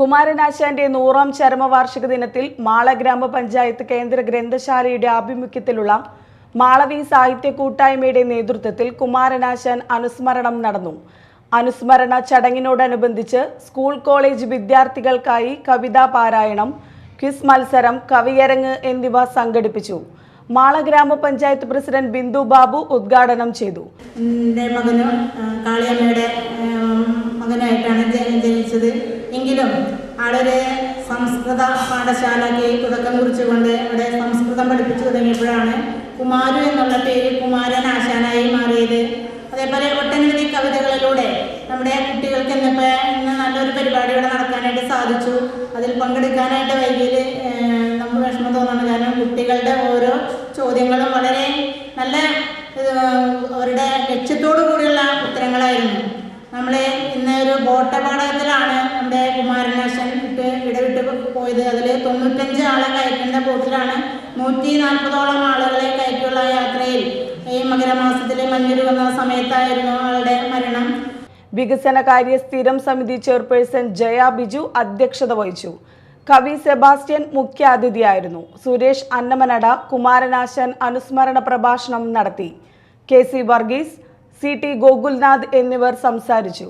കുമാരനാശാന്റെ നൂറാം ചരമവാർഷിക ദിനത്തിൽ മാള ഗ്രാമപഞ്ചായത്ത് കേന്ദ്ര ഗ്രന്ഥശാലയുടെ ആഭിമുഖ്യത്തിലുള്ള മാളവി സാഹിത്യ കൂട്ടായ്മയുടെ നേതൃത്വത്തിൽ കുമാരനാശാൻ അനുസ്മരണം നടന്നു. അനുസ്മരണ ചടങ്ങിനോടനുബന്ധിച്ച് സ്കൂൾ കോളേജ് വിദ്യാർത്ഥികൾക്കായി കവിതാ പാരായണം ക്വിസ് മത്സരം കവിയരങ്ങ് എന്നിവ സംഘടിപ്പിച്ചു. മാള ഗ്രാമപഞ്ചായത്ത് പ്രസിഡന്റ് ബിന്ദു ബാബു ഉദ്ഘാടനം ചെയ്തു. ആളൊരു സംസ്കൃത പാഠശാലയ്ക്ക് തുടക്കം കുറിച്ചുകൊണ്ട് അവിടെ സംസ്കൃതം പഠിപ്പിച്ചു തുടങ്ങിയപ്പോഴാണ് കുമാരു എന്നുള്ള പേര് കുമാരൻ ആശാനായി മാറിയത്. അതേപോലെ ഒട്ടനവധി കവിതകളിലൂടെ നമ്മുടെ കുട്ടികൾക്ക് ഇന്നിപ്പോൾ ഇന്ന് നല്ലൊരു പരിപാടി ഇവിടെ നടക്കാനായിട്ട് സാധിച്ചു. അതിൽ പങ്കെടുക്കാനായിട്ട് വൈകിയിൽ നമ്മൾ വിഷമം തോന്നുന്നു. കാരണം കുട്ടികളുടെ ഓരോ ചോദ്യങ്ങളും വളരെ നല്ല അവരുടെ ലക്ഷ്യത്തോടു കൂടിയുള്ള ഉത്തരങ്ങളായിരുന്നു. നമ്മൾ ഇന്ന് ഒരു ബോട്ടപാടകത്തിലാണ് നമ്മുടെ കുമാരനാശൻ ഇട്ട് ഇടവിട്ട് പോയത്. അതിൽ തൊണ്ണൂറ്റഞ്ച് ആളെ കയറ്റേണ്ട ബോട്ടിലാണ് നൂറ്റി നാൽപ്പതോളം ആളുകളെ കയറ്റിയുള്ള യാത്രയിൽ ഈ മകരമാസത്തിലെ മഞ്ഞുരു വന്ന സമയത്തായിരുന്നു ആളുടെ മരണം. വികസനകാര്യ സ്ഥിരം സമിതി ചെയർപേഴ്സൺ ജയ ബിജു അധ്യക്ഷത വഹിച്ചു. കവി സെബാസ്റ്റ്യൻ മുഖ്യാതിഥിയായിരുന്നു. സുരേഷ് അന്നമനട കുമാരനാശൻ അനുസ്മരണ പ്രഭാഷണം നടത്തി. K C Varghese C T Gokulnath എന്നിവർ സംസാരിച്ചു